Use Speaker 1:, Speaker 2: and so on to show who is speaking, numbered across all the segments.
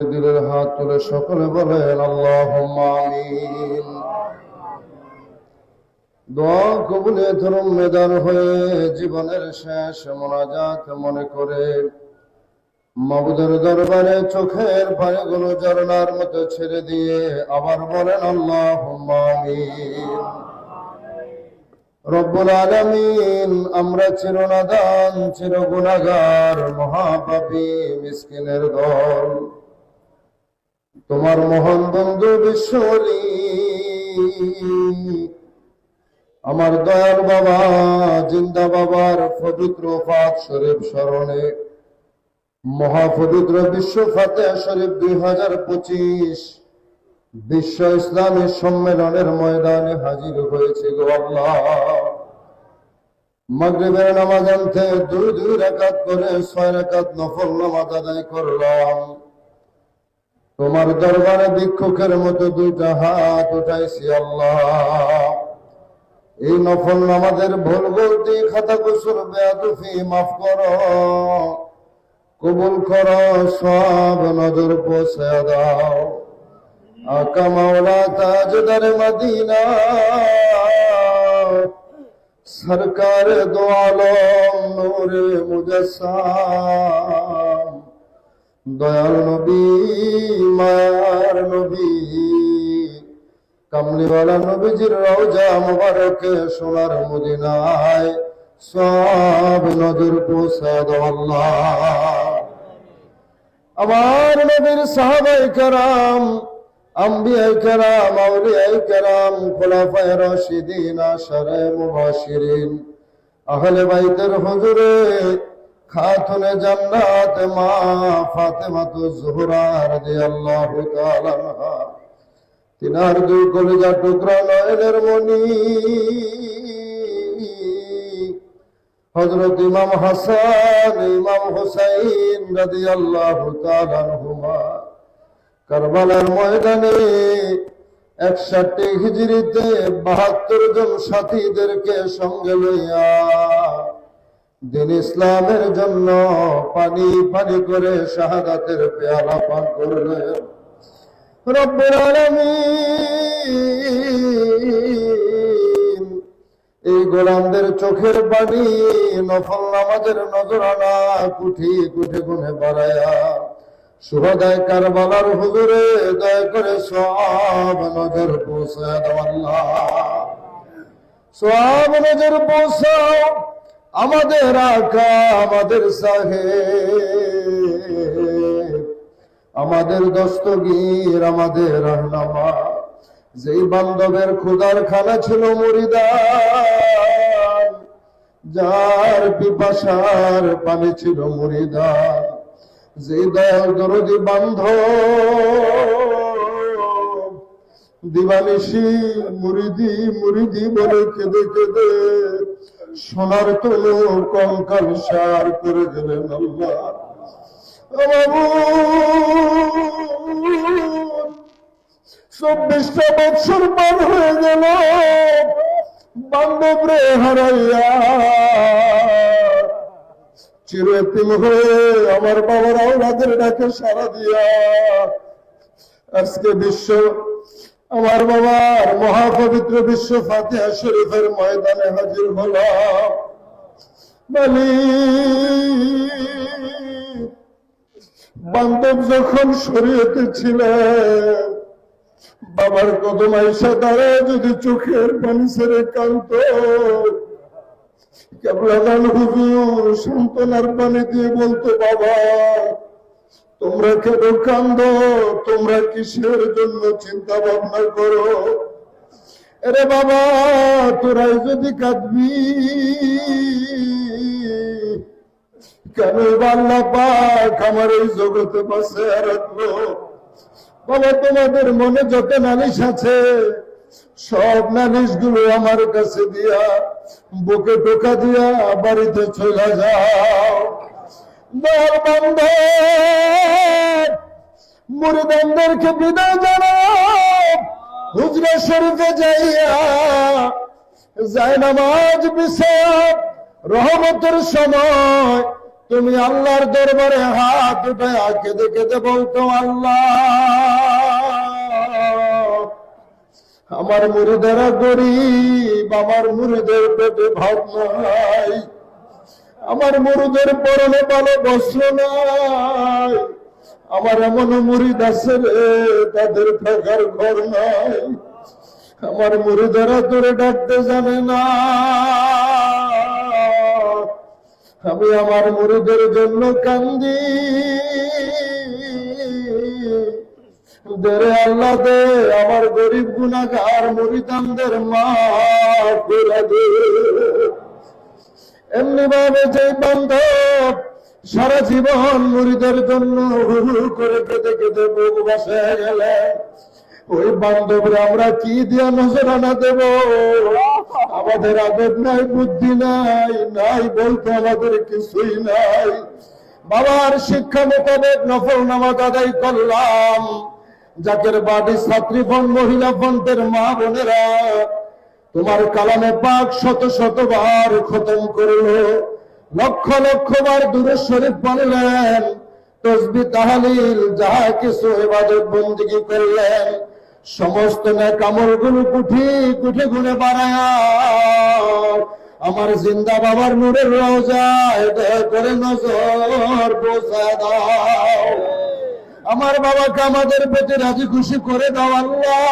Speaker 1: দিলের হাত তুলে সকলে বলেন আল্লাহ দোয়া কবুলে ধরম মেদান হয়ে জীবনের শেষ মোনাজাত মনে করে। মাবুদের দরবারে চোখের পানিগুলো ঝরনার মতো ছেড়ে দিয়ে আবার বলেন আল্লাহ রব্বুল আমরা চিরনাদান চির গুনাগার মহাপাপী, মিসকিনের দল। তোমার মহান বন্ধু বিশ্বলি আমার দয়াল বাবা, জিন্দা বাবার পবিত্র পাক শরীফ স্মরণে, মহাপবিত্র বিশ্ব ফাতে শরীফ দুই হাজার পঁচিশ বিশ্ব ইসলামী সম্মেলনের ময়দানে হাজির হয়েছে গো নামাজ আনতে দুই দুই রাকাত করে ছয় রাকাত নফল নামাজ আদায় করলাম। তোমার দরবারে ভিক্ষুকের মতো দুইটা হাত উঠাইছি আল্লাহ। এই নফল আমাদের ভুল গলতি, খাতা কুসুর বেয়াদুফি মাফ করো। কবুল করো, সব নজর পৌঁছে দাও। আকা মাওলা তাজদার মদিনা, সরকার দো আলম নূরে মুজসাম দয়াল নবী, মায়ার নবী। কামলিওয়ালা নবীজির রওজা মুবারকে সোনার মদিনায় সব নজর পৌঁছা দাও আল্লাহ। আমার নবীর সাহাবাই কারাম, আম্বিয়াই কারাম, আউলিয়াই কারাম, খোলাফায়ে রাশিদিন, আশারে মুবাশিরিন, আহলে বাইতের হুজুরে খাতুনে জান্নাত মা ফাতেমাতু জোহরা রাদিয়াল্লাহু তাআলা তিনার দুই কলিজা টুকরা নয়নের মনি হযরত ইমাম হাসান, ইমাম হুসাইন রাদিয়াল্লাহু তাআলা আনহুমা। কারবালার ময়দানে একষট্টি হিজরিতে বাহাত্তর জন সাথীদেরকে সঙ্গে লইয়া দিন ইসলামের জন্য পানি পানি করে শাহাদাতের পেয়ালা পান করলেন। রব্বুল আলামিন। এই গোলামদের চোখের বাণী নফল নামাজের নজরানা কুঠি কুঠি গুনে বাড়ায়া সুহদায় কারবালার হুজুরে দয়া করে সব নজর পৌঁছায় আল্লাহ। সব নজর পৌঁছাও। আমাদের আকা, আমাদের সাহেব আমাদের দস্তগীর, আমাদের রহনামা। যেই বান্ধবের খুদার খানা ছিল মুরিদান, যার পিপাসার পানি ছিল মুরিদান। যে দয়াল দরদি বান্ধ দিবানিসি মুরিদি মুরিদি বলে কেঁদে কেঁদে সোনার তনু কঙ্কাল সার করে আল্লাহ। চব্বিশটা বছর পার হয়ে গেল বান্ধব রে হারাইয়া চিরতিম হয়ে আমার বাবার আওলাদের ডাকে সারা দিয়া আজকে বিশ্ব আমার বাবার মহাপবিত্র বিশ্ব ফাতিহা শরীফের ময়দানে হাজির হলাম। বান্ধব যখন শরীয়তে ছিলেন, বাবার কদম আইসা দ্বারা যদি চোখের পানি ছেড়ে কান্ত কেবলাদান হুজুর সান্ত্বনার পানি দিয়ে বলতো, বাবা তোমরা কেন কান্দ তোমরা কিসের জন্য চিন্তা ভাবনা করো? আরে বাবা তোরাই যদি কাঁদবি, কেন আল্লাহ পাক আমার এই জগতে বসে রাখল বাবা, তোমাদের মনে যত নালিশ আছে, সব নালিশগুলো আমার কাছে দিয়া, বুকে টোকা দিয়া বাড়িতে চলে যাও। বন্ধ মুরিদানদেরকে বিদায় জানাও। হুজরা শরীফে যাইয়া যায় নামাজ বিষয় রহমতের সময় তুমি আল্লাহর দরবারে হাত উঠায় কেঁদে কেঁদে বলতো, আল্লাহ, আমার মুড়িদারা গরিব, আমার মুড়িদের পেটে ভাত নাই, আমার মুরুদের পরনে ভালো বস্ত্র নাই। আমার এমন মুরিদ আছে তাদের থাকার ঘর নাই। আমার মুরিদারা তোরে ডাকতে জানে না। আমি আমার মুরিদের জন্য কান্দি। দেরে আল্লাহ দে, আমার গরিব গুনাগার মুরিদানদের মা এমনি ভাবে যে বান্ধব সারা জীবন মুড়িদের জন্য করে কেঁদে কেঁদে বুক বসে গেলে। ওই বান্ধবরা আমরা কি দিয়া নজরানা দেব? আমাদের আদব নাই, বুদ্ধি নাই নাই বলতে আমাদের কিছুই নাই। বাবার শিক্ষা মোতাবেক নফল নামাজ আদায় করলাম। যাদের বাড়ি ছাত্রী ফোন মহিলা ফোনদের মা বোনেরা, তোমার কালামে পাক শত শতবার খতম করল। লক্ষ লক্ষ বার দূরে শরীফ বললেন, তসবি তাহালিল, যাহা কিছু এবাদত বন্দিগি করলেন, সমস্ত কামলগুলো কুঠি কুঠি ঘুরে বাড়ায়, আমার জিন্দা বাবার নূরের রোজায় করে নজর বোঝা দাও। আমার বাবাকে আমাদের পেটে রাজি খুশি করে দাও আল্লাহ।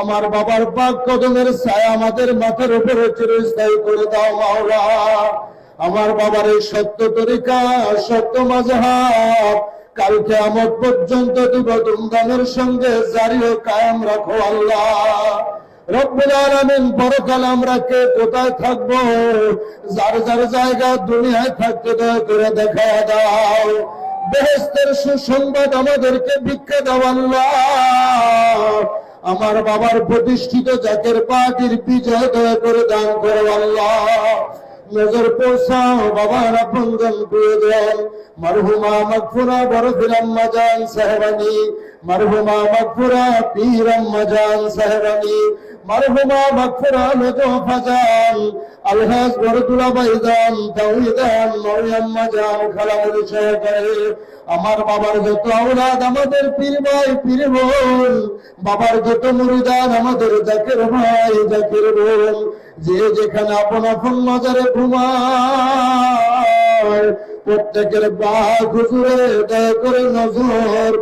Speaker 1: আমার বাবার পাক কদমের ছায়া আমাদের মাথার উপরে চিরস্থায়ী করে দাও মাওলা। আমার বাবার এই সত্য তরিকা, সত্য মাঝহাব কালকে আমার পর্যন্ত দিব ধুমধামের সঙ্গে জারি ও কায়েম রাখো আল্লাহ। রব্বুল আমরা কে কোথায় থাকব? যার যার জায়গা দুনিয়ায় থাকতে দয়া করে দেখা দাও। বেহেস্তের সুসংবাদ আমাদেরকে দাও আল্লাহ। আমার বাবার প্রতিষ্ঠিত জাতের পার্টির বিজয় দয়া করে দান করো আল্লাহ। নজর পৌঁছাও বাবার আপনজন প্রিয়জন। মরহুমা মকফুরা বড় ফিরাম্মা জান সাহেবানি। মরহুমা মকফুরা পীরাম্মা জান সাহেবানি। মরহুমা মকফুরা লজফা জান আলহাজ বরদুলা বাইদান তাওহিদান মরিয়াম্মা জান খালামুল সহকারে আমার বাবার যত আওলাদ আমাদের পীর ভাই, পীর বোন, বাবার যত মুরিদান আমাদের জাকের ভাই, জাকের বোন। যে যেখানে আপন আপন নজরে ঘুমায়, প্রত্যেকের বা হুজুরে দয়া করে নজর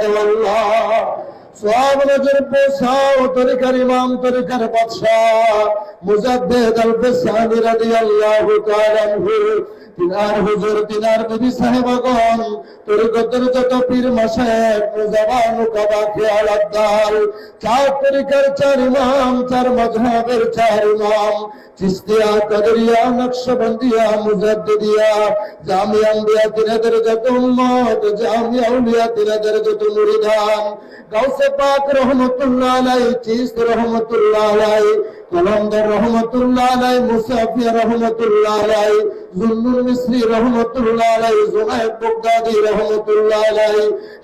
Speaker 1: দেওয়া আল্লাহ। সব নজর পৌঁছাও তরিকার ইমাম তরিকার বাদশাহ মুজাদ্দেদ আল ফিসানি রাদিয়াল্লাহু তাআলা তিনার হুজুর, তিনার নবী সাহেবগণ তরিকতের যত পীর মাসায়েক জবান কাবা খেয়াল আদাল চার তরিকার চার ইমাম, চার মজহাবের চার ইমাম চিস্তিয়া কাদরিয়া, নকশবন্দিয়া, মুজাদ্দিদিয়া, জামিয়া আম্বিয়া, তিনাদের যত উম্মত, জামিয়া আউলিয়া তিনাদের যত মুরিদান, গাউসে পাক রহমতুল্লাহ আলাই চিস্ত রহমতুল্লাহ আলাই কলন্দর রহমতুল্লাহ আলাই মুসাফিয়া রহমতুল্লাহ জুন্নুল মিসরি রহমতুল্লাহ আলাই বগদাদি রহমতুল্লাহ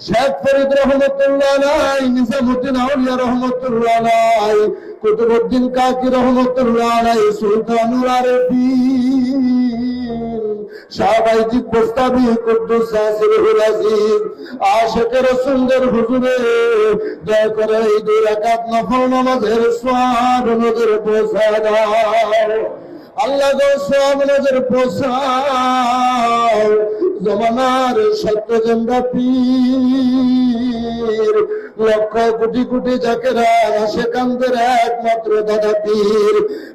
Speaker 1: শেখ ফরিদ রহমতুল্লাহ নিজামুদ্দিন আউলিয়া রহমতুল্লাহ কাকি রহমতুল্লাহ আলাই, সুলতানুল আরফিন শাহবাইজি প্রস্তাবি কুদ্দুস নাসিরুল আজিজ আশিকের সুন্দর হুজুরে দয়া করে এই দুই রাকাত নফল নামাজের সওয়াব নজর পৌঁছা দাও। আল্লাহ গো সওয়াব নজর জমানার সত্য পীর লক্ষ কোটি কোটি জাকেরা সেকান্তের একমাত্র দাদা পীর।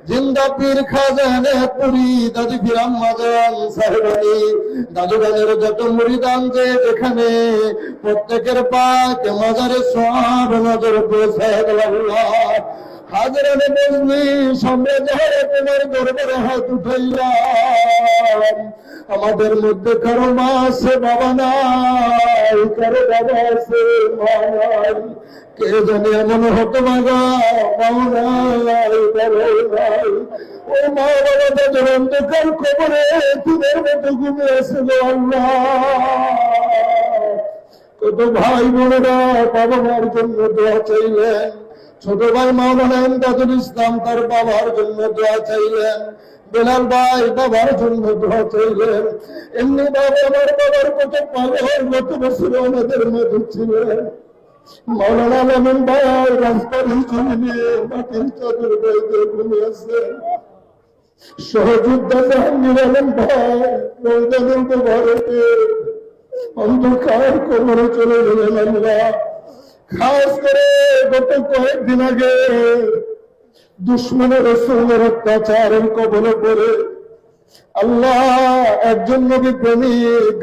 Speaker 1: জিন্দা পীর খাজানে পুরি দাদি পীর আম্মাজান সাহেবানি। দাদুগানের যত মুরিদান যে যেখানে, প্রত্যেকের পাক মাজারে সব নজর পৌঁছায় আল্লাহ। হাজারানে যাহারে তোমার দরবারে হাত উঠাইলাম। আমাদের মধ্যে কারও মা আছে, বাবা নাই, কারও বাবা আছে, মা নাই, কে জানে এমন হতো মাগা মাও নাই, বাবা নাই। ও মা, বাবা তাদের অন্ধকার খবরে তোদের মতো ঘুমিয়ে আছে গো আল্লাহ। কত ভাই বোনেরা বাবা মার জন্য দোয়া চাইলেন, ছোট ভাই মাওলানা ইমদাদুল ইসলাম তার বাবার জন্য দোয়া চাইলেন। বেলাল ভাই, বাবার জন্য দোয়া চাইলেন। এমনি বাবা বাবার কত পাগল গত বছর আমাদের মধ্যে ছিলেন মাওলানা আলমিন ভাই, রাস্তার হিসেবে নিয়ে মাটির চাদর গাইতে ঘুমিয়েছেন সহযোদ্ধা জাহাঙ্গীর আলম ভাই রোজানুল ভারতে অন্ধকার কবরে চলে গেলেন আমরা। খাস করে গত কয়েকদিন আগে দুশ্মনের রসুলের অত্যাচারের কবলে পড়ে আল্লাহ একজন নবী প্রেমী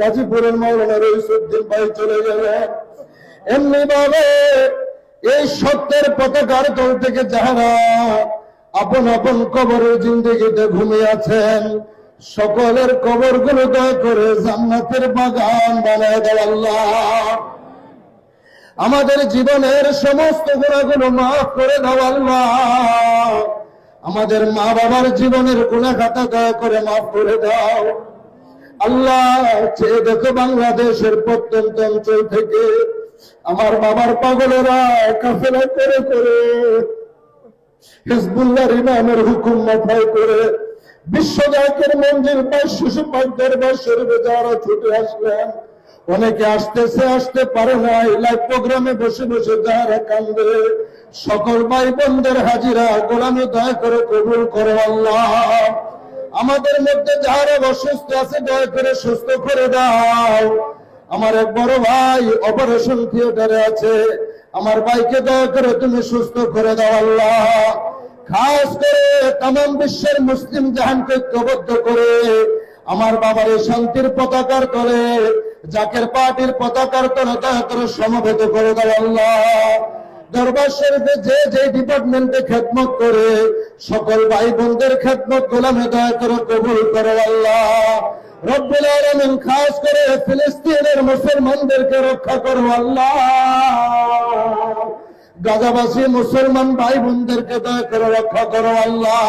Speaker 1: গাজীপুরের মাওলানা রইসুদ্দিন ভাই চলে গেলেন। এমনি ভাবে এই সত্যের পতাকার তল থেকে যাহারা আপন আপন কবরের জিন্দগিতে ঘুমিয়ে আছেন, সকলের কবরগুলো দয়া করে জান্নাতের বাগান বানায় দেয় আল্লাহ। আমাদের জীবনের সমস্ত গুণাগুলো মাফ করে দাও আমাদের মা বাবার জীবনের গুণাখাতা দয়া করে মাফ করে দাও। আল্লাহ, চেয়ে দেখো বাংলাদেশের প্রত্যন্ত অঞ্চল থেকে আমার বাবার পাগলেরা কাফেলা করে করে হিজবুল্লাহর ইমামের হুকুম মাথায় করে বিশ্ব জাকের মন্দির বাইশশো পাঁচ দরবার শরীফে যারা ছুটে আসলেন। অনেকে আসতেছে, আসতে পারে না। লাইভ প্রোগ্রামে বসে বসে যারা কান্দে। সকল ভাই বোনদের হাজিরা, গোলামি দয়া করে কবুল করো আল্লাহ। আমাদের মধ্যে যারা অসুস্থ আছে, দয়া করে সুস্থ করে দাও। আমার এক বড় ভাই অপারেশন থিয়েটারে আছে। আমার ভাইকে দয়া করে তুমি সুস্থ করে দাও আল্লাহ। খাস করে তাম বিশ্বের মুসলিম জাহানকে ঐক্যবদ্ধ করে। আমার বাবার শান্তির পতাকার তলে জাকের পার্টির পতাকার করে সমবেত করে দাও আল্লাহ। দরবার শরীফে যে যে ডিপার্টমেন্টে খেদমত করে, সকল ভাই বোনদের খেদমত গোলামে দয়া করে কবুল করে আল্লাহ। রব্বুল আলামিন খাস করে ফিলিস্তিনের মুসলমানদেরকে রক্ষা করো আল্লাহ। গাজাবাসী মুসলমান ভাই বোনদেরকে দয়া করে রক্ষা করো আল্লাহ।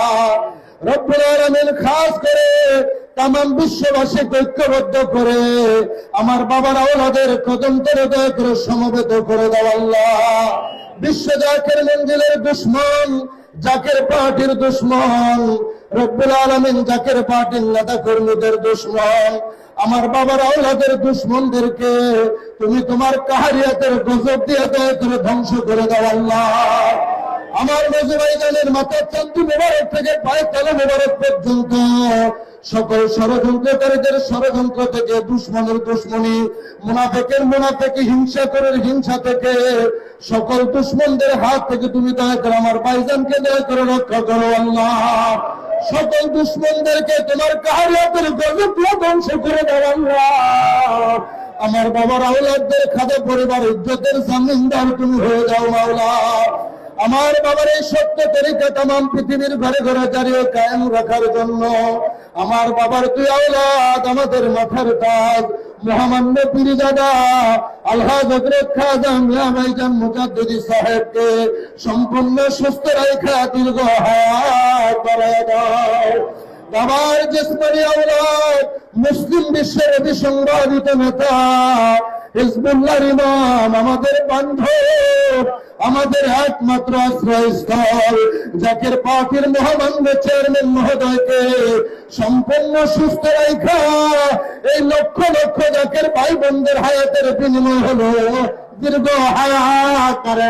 Speaker 1: রব্বুল আলামিন খাস করে তাম বিশ্ববাসী ঐক্যবদ্ধ করে আমার বাবার আওলাদের কদম করে দয়া করে সমবেত করে দাও বিশ্ব জাকের মঞ্জিলের দুশ্মন, জাকের পার্টির দুশ্মন, রব্বুল আলমিন জাকের পার্টির নেতা কর্মীদের দুশ্মন, আমার বাবার আওলাদের দুশ্মনদেরকে তুমি তোমার কাহারিয়াতের গজব দিয়ে দয়া করে ধ্বংস করে দাও আমার মেজবাইজানের মাথার চান্দি মোবারক থেকে পায়ের তলা মোবারক পর্যন্ত সকল ষড়যন্ত্রকারীদের ষড়যন্ত্র থেকে, দুশ্মনের দুশ্মনী, মুনাফেকের মুনাফেকে হিংসা করে হিংসা থেকে, সকল দুশ্মনদের হাত থেকে তুমি দয়া করে আমার ভাইজানকে দয়া করে রক্ষা করো আল্লাহ। সকল দুশ্মনদেরকে তোমার কাহারিয়াতের দিয়ে ধ্বংস করে দাও আল্লাহ। আমার বাবার আওলাদদের খাদে পরিবার, ইজ্জতের জামিনদার তুমি হয়ে যাও মাওলা। আমার বাবার এই সত্য তরিকা তাম পৃথিবীর ঘরে ঘরে দাঁড়িয়ে কায়েম রাখার জন্য, আমার বাবার তুই আওলাদ, আমাদের মাথার তাজ মহামান্য পীরজাদা আল্লাহ হযরত খাজা মিয়া সাহেবকে সম্পূর্ণ সুস্থ রাখা দীর্ঘ বাবার জিসমানি আওলাদ, মুসলিম বিশ্বের অভিসংবাদিত নেতা হিজবুল্লাহর ইমাম, আমাদের বান্ধব, আমাদের একমাত্র আশ্রয়স্থল জাকের পার্টির মহামান্য চেয়ারম্যান মহোদয়কে সম্পূর্ণ সুস্থ রাখা, এই লক্ষ লক্ষ জাকের ভাই বোনদের হায়াতের বিনিময় হলো দীর্ঘ হায়া করে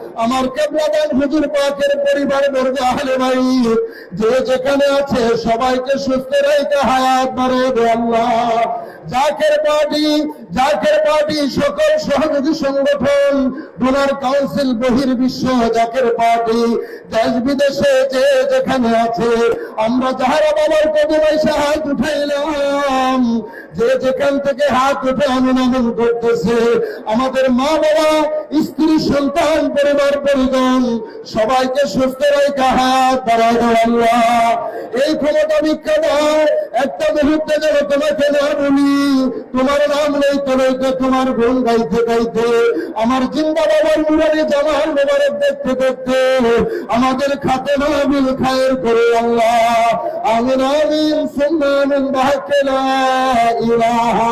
Speaker 1: আমার কেবলাদান হুজুর পাকের পরিবার বর্গ আহলে ভাই যে যেখানে আছে সবাইকে সুস্থ রেখে হায়াত বাড়াবে আল্লাহ। জাকের পার্টি জাকের পার্টি সকল সহযোগী সংগঠন, ডোনার কাউন্সিল বহির্বিশ্ব জাকের পার্টি দেশ বিদেশে যে যেখানে আছে, আমরা যাহারা বাবার কদমাই সাহায্য উঠাইলাম, যে যেখান থেকে হাত উঠে অনুমোদন করতেছে, আমাদের মা বাবা স্ত্রী, সন্তান, পরিবার পরিজন, সবাইকে সুস্থ রেখা হাত দাও আল্লাহ। এই ক্ষমতা ভিক্ষা দাও একটা মুহূর্তে যেন তোমাকে না বলি, তোমার নাম নেই তো তোমার গুণ গাইতে গাইতে, আমার জিন্দা বাবার মুরারি জামাল মোবারক দেখতে দেখতে, আমাদের খাতে নামিল খায়ের করে আল্লাহ। আমিন আমিন সুন্নামিন বাহকেলা ইলাহা